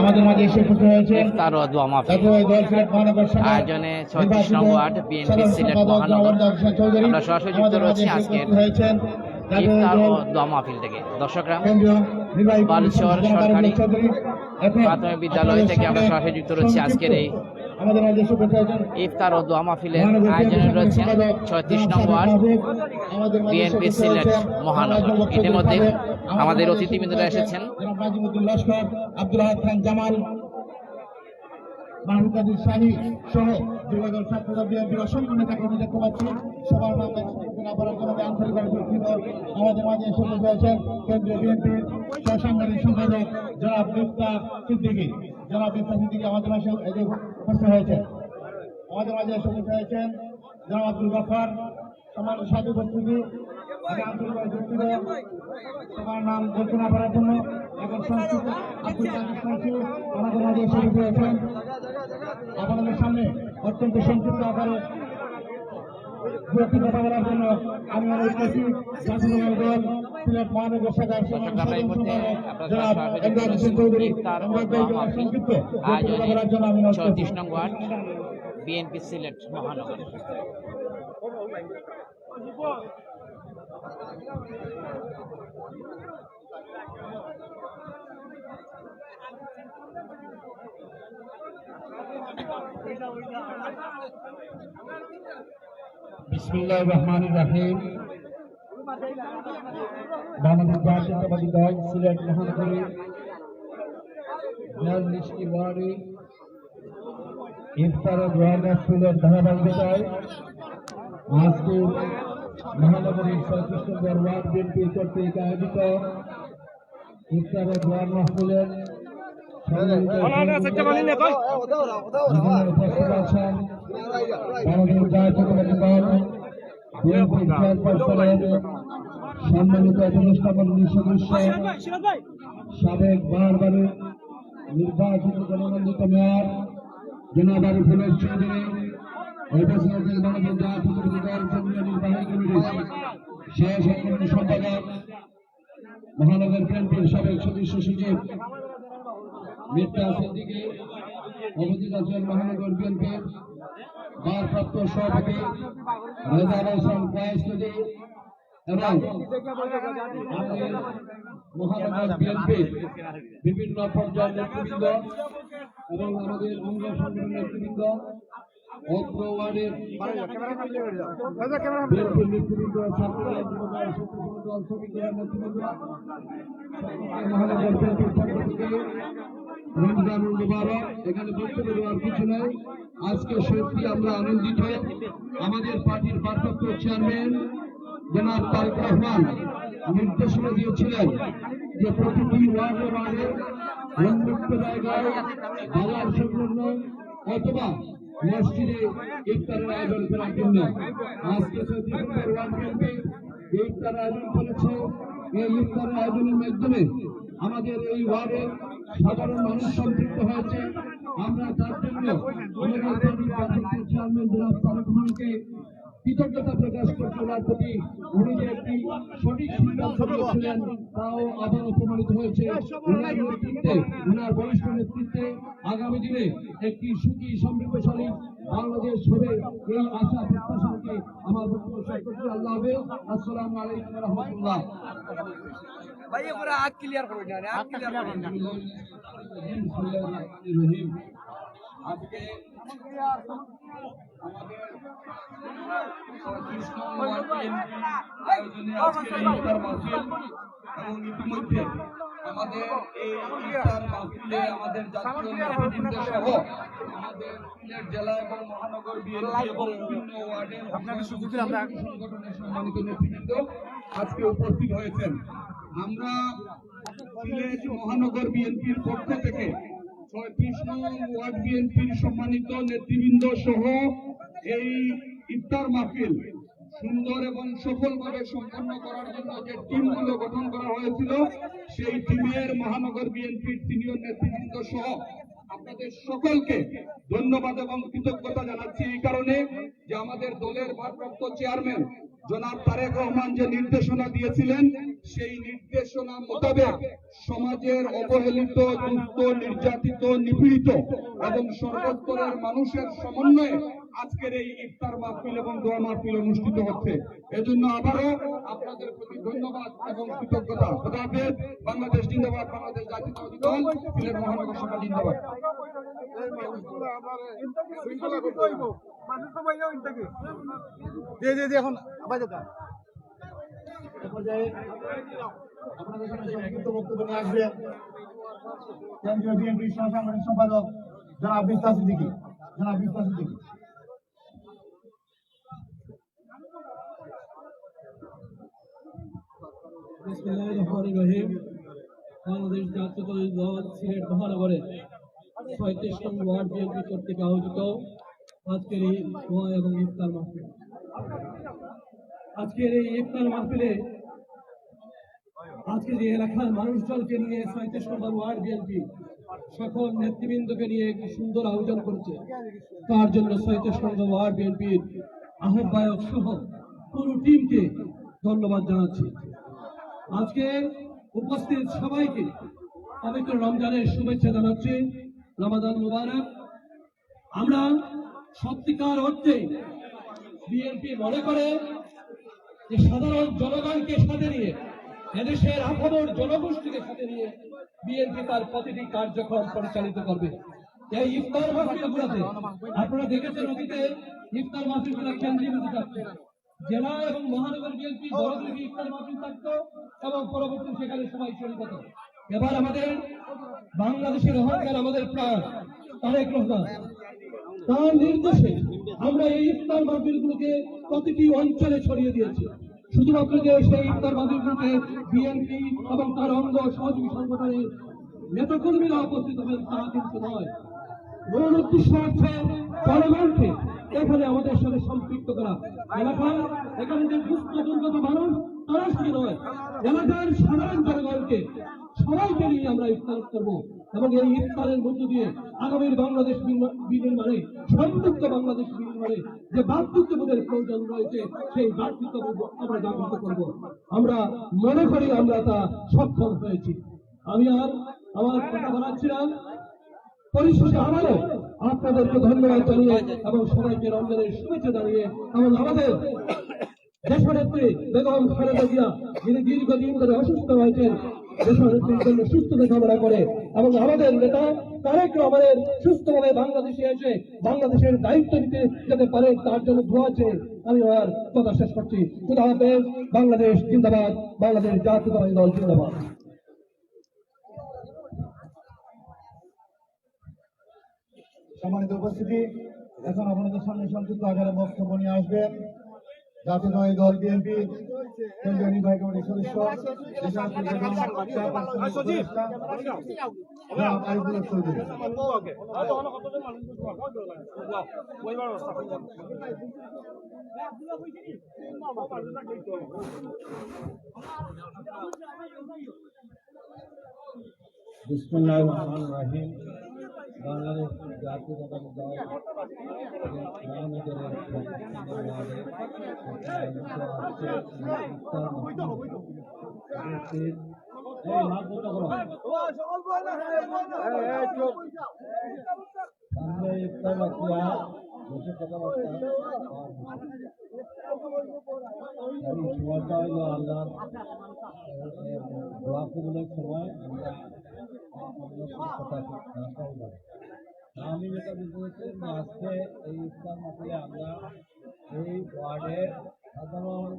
আমাদের মাঝে এসে উপস্থিত হয়েছে ইফতার দোয়া মাহফিল। আয়োজনে 36 নম্বর ওয়ার্ড বিএনপি সিলেট মহানগর। আমরা সরাসরি যুক্ত রয়েছে আজকের। ইফতার ও দোয়া মাহফিল থেকে। দর্শকরা বালুচর সরকারি প্রাথমিক বিদ্যালয় থেকে আমরা সরাসরি যুক্ত রয়েছি আজকের এই ইফতার ও দোয়া মাহফিলের আয়োজনে রয়েছেন ছয়ত্রিশ নম্বর বিএনপি সিলেট মহানগর। ইতিমধ্যে আমাদের অতিথিবৃন্দরা এসেছেন। জামাল মাহমুদ কাদির শাহী সহ ছাত্রদল বিএনপির অসংখ্য নেতা কর্মী দেখতে পাচ্ছি। সবার নাম আন্তরিকভাবে দুঃখিত। আমাদের মাঝে এসে হয়েছেন কেন্দ্রীয় বিএনপির সম্পাদক জনাব মিফতা সিদ্দিকী। জনাব সিদ্দিকী আমাদের মাঝে উপস্থিত হয়েছেন। আমাদের মাঝে উপস্থিত হয়েছেন জনাব আব্দুল গফার সমাজ সাথে উপস্থিতি তোমার নাম ঘোষণা করার জন্য এখন আমাদের মাঝে উপস্থিত হয়েছেন। আপনাদের সামনে অত্যন্ত সংক্ষিপ্ত আকারে একটি কথা বলার জন্য আমি অনুরোধ করছি জাতীয় দল সিলেট মহানগর শাখার চৌধুরী সংক্ষিপ্ত বলার জন্য আমি অনুরোধ করছি। নং ওয়ার্ড বিএনপি সিলেট মহানগর। বিসমিল্লাহ রহমান রাহিম বাংলাদেশ জাতীয়তাবাদী দল সিলেট মহানগরী বিয়াল্লিশটি ওয়ার্ডে ইফতার ও দোয়া মাহফিলের ধারাবাহিকতায় আজকে মহানগরীর ছয়ত্রিশ নম্বর ওয়ার্ড বিএনপি কর্তৃক আয়োজিত ইফতার ও সম্মানিত এখানে উপস্থিত আছেন বাংলাদেশ জাতীয়তাবাদী বিএনপি চেয়ারপারসনের সম্মানিত উপদেষ্টা মন্ডলীর সদস্য সাবেক বারবারের নির্বাচিত জনমন্ডিত মেয়র জনাব আরিফুলের চৌধুরী কেন্দ্রীয় নির্বাহী কমিটির সম্পাদক মহানগর বিএনপির সাবেক সদস্য সচিব মির্জা সিদ্দিকী আছেন মহানগর বিএনপির ভারপ্রাপ্ত সভাপতি রেজাল হোসেন এবং মহানগর বিএনপির বিভিন্ন পর্যায়ের নেতৃবৃন্দ এবং আমাদের অঙ্গ নেতৃবৃন্দ নেতৃবৃন্দ রমজানুল মুবারক, এখানে বক্তব্য দেওয়ার কিছু নেই। আজকে সত্যি আমরা আনন্দিত। আমাদের পার্টির ভারপ্রাপ্ত চেয়ারম্যান জনাব তারেক রহমান নির্দেশনা দিয়েছিলেন যে প্রতিটি ওয়ার্ডে ওয়ার্ডে উন্মুক্ত জায়গায় বাজার সংলগ্ন অথবা মসজিদে ইফতারের আয়োজন করার জন্য। আজকে সত্যিকার ওয়ার্ড বিএনপি ইফতার আয়োজন করেছে, এই ইফতারের আয়োজনের মাধ্যমে আমাদের এই ওয়ার্ডের সাধারণ মানুষ সম্পৃক্ত হয়েছে। আমরা তার জন্য কৃতজ্ঞতা প্রকাশ করতে ওনার প্রতি উনি যে একটি সঠিক সিদ্ধান্ত নিয়েছিলেন তাও আবারও প্রমাণিত হয়েছে। ওনার নেতৃত্বে ওনার বরিষ্ঠ নেতৃত্বে আগামী দিনে একটি সুখী সমৃদ্ধশালী বাংলাদেশ হবে এই আশা প্রত্যাশাকে আমার বক্তব্য শেষ করছি। আল্লাহ হাফেজ। আসসালামু আলাইকুম রহমতুল্লাহ। ভাই এবার আগ ক্লিয়ার করুন না আগ ক্লিয়ার করুন রহিম। আজকে আমাদের আয়োজনে আজকে এই ইফতার মাহফিল এবং ইতিমধ্যে আমাদের এই ইফতার মাহফিলে আমাদের জাতীয় নেতৃবৃন্দ সহ আমাদের জেলা এবং মহানগর বিএনপি এবং বিভিন্ন ওয়ার্ডের সংগঠনের সম্মানিত নেতৃবৃন্দ আজকে উপস্থিত হয়েছেন আমরা সিলেট মহানগর বিএনপির পক্ষ সম্মানিত নেতৃবৃন্দ সহ এই ইফতার মাহফিল সুন্দর এবং সফলভাবে সম্পন্ন করার জন্য যে টিমগুলো গঠন করা হয়েছিল, সেই টিমের মহানগর বিএনপির সিনিয়র নেতৃবৃন্দ সহ আপনাদের সকলকে ধন্যবাদ এবং কৃতজ্ঞতা জানাচ্ছি এই কারণে যে আমাদের দলের ভারপ্রাপ্ত চেয়ারম্যান জনাব তারেক রহমান যে নির্দেশনা দিয়েছিলেন, সেই নির্দেশনা মোতাবেক সমাজের অবহেলিত, দুস্থ, নির্যাতিত, নিপীড়িত এবং সর্বস্তরের মানুষের সমন্বয়ে আজকের এই ইফতার মাহফিল এবং দোয়া মাহফিল অনুষ্ঠিত হচ্ছে। এজন্য আবারও আপনাদের প্রতি ধন্যবাদ এবং কৃতজ্ঞতা। খোদা হাফেজ। বাংলাদেশ জিন্দাবাদ বাংলাদেশ জাতীয়তাবাদী দল সিলেট মহানগর শাখা জিন্দাবাদ। এখন আপনাদের সামনে সংক্ষিপ্ত বক্তব্য নিয়ে আসবেন। কেন্দ্রীয় বিএনপির সহসাংগঠনিক সম্পাদক জনাব বিস্তার সিদ্দিকী। জনাব বিস্তার সিদ্দিকী বিসমিল্লাহির রহমানির বাংলাদেশ জাতীয়তাবাদী দল সিলেট ছয়ত্রিশ নং ওয়ার্ড বিএনপি কর্তৃক আয়োজিত আজকের এই এবং ইফতার মাহফিল। আজকের এই ইফতার মাহফিলে আজকে যে এলাকার মানুষজনকে নিয়ে ছয়ত্রিশ নম্বর ওয়ার্ড বিএনপি সকল নেতৃবৃন্দকে নিয়ে একটি সুন্দর আয়োজন করেছে। তার জন্য ছয়ত্রিশ নম্বর ওয়ার্ড বিএনপির আহ্বায়ক সহ পুরো টিমকে ধন্যবাদ জানাচ্ছি। আজকে উপস্থিত সবাইকে পবিত্র রমজানের শুভেচ্ছা জানাচ্ছি। রমাদান মুবারক। আমরা সত্যিকার অর্থে বিএনপি মনে করে যে সাধারণ জনগণকে সাথে নিয়ে, এদেশের আপামর জনগোষ্ঠীকে সাথে নিয়ে বিএনপি তার প্রতিটি কার্যক্রম পরিচালিত করবে। এই ইফতার মাহফিলগুলোতে আপনারা দেখেছেন অতীতে ইফতার মাহফিলগুলো কেন্দ্রীভূত থাকছে জেলা এবং মহানগর বিএনপি বড়দিকে ইফতার মাহফিল থাকতো এবং পরবর্তী সেখানে সবাই চলে যেত। এবার আমাদের বাংলাদেশের অহংকার আমাদের প্রাণ, তারেক রহমান। তার নির্দেশে আমরা এই ইফতার মাহফিলগুলোকে প্রতিটি অঞ্চলে ছড়িয়ে দিয়েছি। শুধুমাত্র যে সেই ইফতার মাহফিলগুলোতে বিএনপি এবং তার অঙ্গ সহযোগী সংগঠনের নেতাকর্মীরা উপস্থিত হবেন তা কিন্তু নয়। মূল উদ্দেশ্য হচ্ছে জনগণকে এখানে আমাদের সাথে সম্পৃক্ত করা। এলাকায় এখানে যে দুস্থ দুর্গত মানুষ তারা শুধু নয়। এলাকার সাধারণ জনগণকে সবাইকে নিয়ে আমরা ইফতার করব এবং এই ইফতারের মধ্য দিয়ে আগামীর বাংলাদেশ বিনির্মাণে সমৃদ্ধ বাংলাদেশ বিনির্মাণে যে ভাতৃত্ববোধের প্রয়োজন রয়েছে, সেই ভাতৃত্ববোধ আমরা জাগৃত করব। আমরা মনে করি আমরা তা সক্ষম হয়েছি। আমি আর আমার কথা বাড়াচ্ছি না পরিশেষে আবারও আপনাদেরকে ধন্যবাদ জানিয়ে এবং সবাইকে রমজানের শুভেচ্ছা জানিয়ে এবং আমাদের দেশনেত্রী বেগম খালেদা জিয়া, যিনি দীর্ঘদিন ধরে অসুস্থ হয়েছেন, দেশনেত্রীর জন্য সুস্থতা কামনা করে এবং আমাদের নেতা তারেক রহমানের সুস্থভাবে বাংলাদেশে এসে বাংলাদেশের দায়িত্ব নিতে যেতে পারে, তার জন্য চেয়ে আমি আমার কথা শেষ করছি। খুদা হাফেজ, বাংলাদেশ জিন্দাবাদ, বাংলাদেশ জাতীয়তাবাদী দল জিন্দাবাদ। সম্মানিত উপস্থিতি, এখন আপনাদের সামনে সংযুক্ত আকারে বক্তব্য নিয়ে আসবেন। জাতীয়তাবাদী দল বিএনপি, কেন্দ্রীয় নির্বাহী কমিটির সদস্য বিসমুল্লাহ রহমান রাহিম। বাংলাদেশ জাতীয়তাবাদী দল আল্লাহ দোয়া আমরা অন্য কোনো কথা না বলব। আমি যেটা বুঝতে পেরেছি আজকে এই ইফতার মাঠে আমরা এই ওয়ার্ডের সাধারণ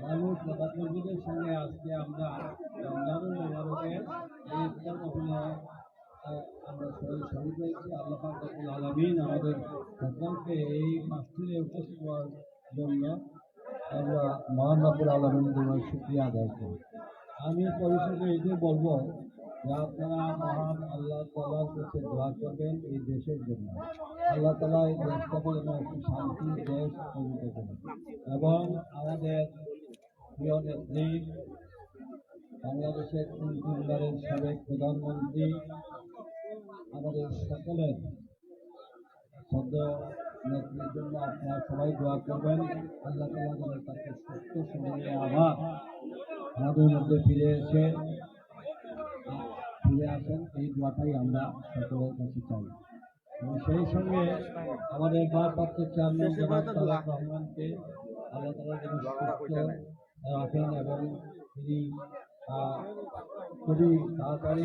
মানুষ নেতাকর্মীদের সঙ্গে আজকে আমরা রমজানুল মোবারকের এই ইফতার মাহফিলে আমরা সবাই শহীদ হয়েছি আল্লাহ পাকুল আলমিন আমাদের সকলকে এই মাহফিলে উপস্থিত হওয়ার জন্য আমরা মহান রাবুল আলমিনের শুক্রিয়া আদায় করি আমি পরিশেষে এটাই বলব আপনারা মহান আল্লাহ তালার কাছে দোয়া করবেন এই দেশের জন্য। আল্লাহ তালা এই দেশটাকে যেন একটি শান্তির দেশ করেন এবং আমাদের প্রিয় নেত্রী, বাংলাদেশের তিন তিনবারের সাবেক প্রধানমন্ত্রী, আমাদের সকলের সদ্য নেত্রীর জন্য আপনারা সবাই দোয়া করবেন। আল্লাহ তালা যেন তাকে সুস্থ শরীরে আবার আমাদের মধ্যে ফিরে এসে ফিরে আসেন এই দোয়াটাই আমরা সকলের কাছে চাই। সেই সঙ্গে আমাদের ভারপ্রাপ্ত চেয়ারম্যান রহমানকে আল্লাহ রাখেন এবং তিনি খুবই তাড়াতাড়ি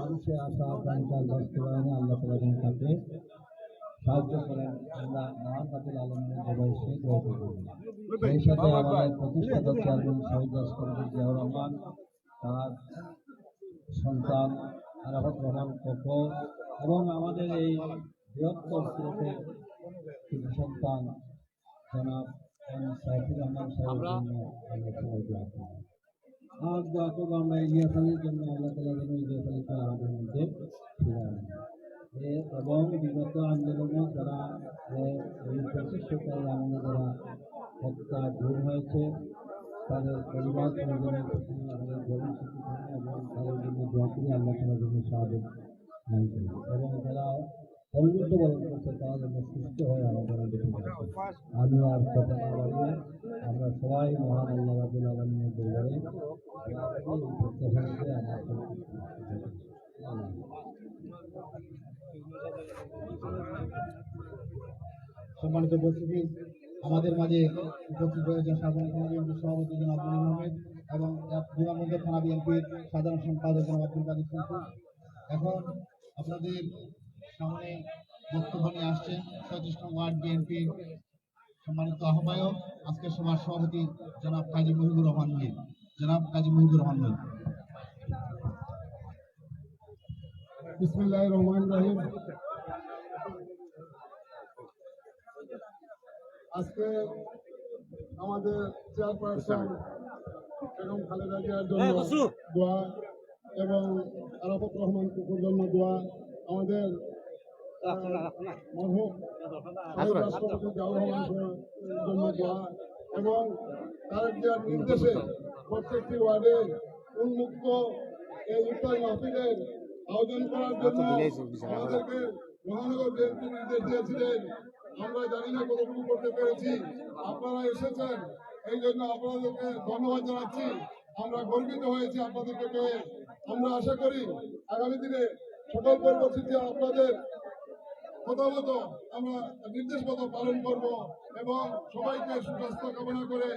মানুষের আশা আকাঙ্ক্ষা বাস্তবায়নে আল্লাহ তালা যেন সাহায্য করেন। আমরা মহান কাতিল আলমের সবাই সে দোয়া করব। সাথে আমাদের প্রতিষ্ঠাতা চেয়ারম্যান শহীদ রাষ্ট্রপতি জিয়াউর রহমান তার সন্তান আরাফত রহমান কক্ষ এবং আমাদের এই বৃহত্তর সিলেটের কিছু সন্তান জনাব এম সাইফুর রহমান সাহেবের জন্য আমরা দোয়া করব ইলিয়াস আলীর জন্য আল্লাহ তালা যেন ইলিয়াস আলীকে আমাদের মধ্যে ফিরে এবং বিগত আন্দোলনে যারা এই পঁচিশ সরকারের যারা হত্যা গুম হয়েছে তাদের পরিবার শোক এবং তাদের জন্য দোয়া করি, আল্লাহ জন্য সাহায্য এবং বরণ তারা যেন সুস্থ হয়ে আমাদের আমি আর আমরা সবাই মহান আল্লাহ রাবুল দরবারে সম্মানিত উপস্থিতি। আমাদের মাঝে উপস্থিত হয়েছেন সাধারণ সমাজের সভাপতি জনাব মনির আহমেদ এবং বিমানবন্দর থানা বিএনপির সাধারণ সম্পাদক জনাব আব্দুল কাদের শঙ্কু এখন আপনাদের সামনে বক্তব্য নিয়ে আসছেন সচেষ্ট ওয়ার্ড বিএনপির সম্মানিত আহ্বায়ক, আজকের সভার সভাপতি জনাব কাজী মহিবুর রহমান মহিব জনাব কাজী মহিবুর রহমান মহিব বিসমিল্লাহ রহমান রহিম। আজকে আমাদের চেয়ারপারসন বেগম খালেদা জিয়ার জন্য দোয়া এবং আরাফত রহমান কুকুর জন্য দোয়া আমাদের রাষ্ট্রপতি জিয়াউর জন্য দোয়া এবং তারেক জিয়ার নির্দেশে প্রত্যেকটি ওয়ার্ডে উন্মুক্ত এই ইফতার মাহফিলের আয়োজন করার জন্য আমাদেরকে মহানগর বিএনপি নির্দেশ দিয়েছিলেন। আমরা জানি না কতটুকু করতে পেরেছি। আপনারা এসেছেন এই জন্য আপনাদেরকে ধন্যবাদ জানাচ্ছি। আমরা গর্বিত হয়েছি আপনাদেরকে পেয়ে। আমরা আশা করি আগামী দিনে সকল কর্মসূচি আপনাদের কথা মতো আমরা নির্দেশ মতো পালন করব এবং সবাইকে সুস্বাস্থ্য কামনা করে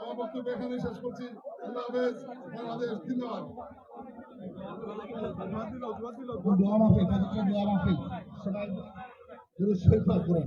আমার বক্তব্য এখানে শেষ করছি। আল্লাহ হাফেজ বাংলাদেশ জিন্দাবাদ দোয়া মাফিক পবিত্র দোয়া মাফিক। সবাই দুরূদ শরীফ পাঠ করুন।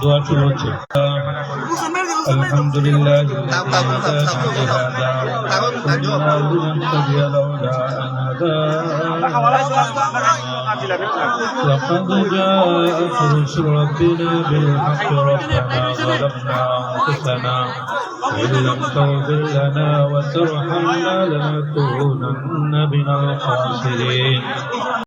দোয়া শুরু হচ্ছে আলহামদুলিল্লাহ لقد جاءت رسل ربنا بالحق ربنا ظلمنا أنفسنا وإن لم تغفر لنا وترحمنا لنكونن من الخاسرين.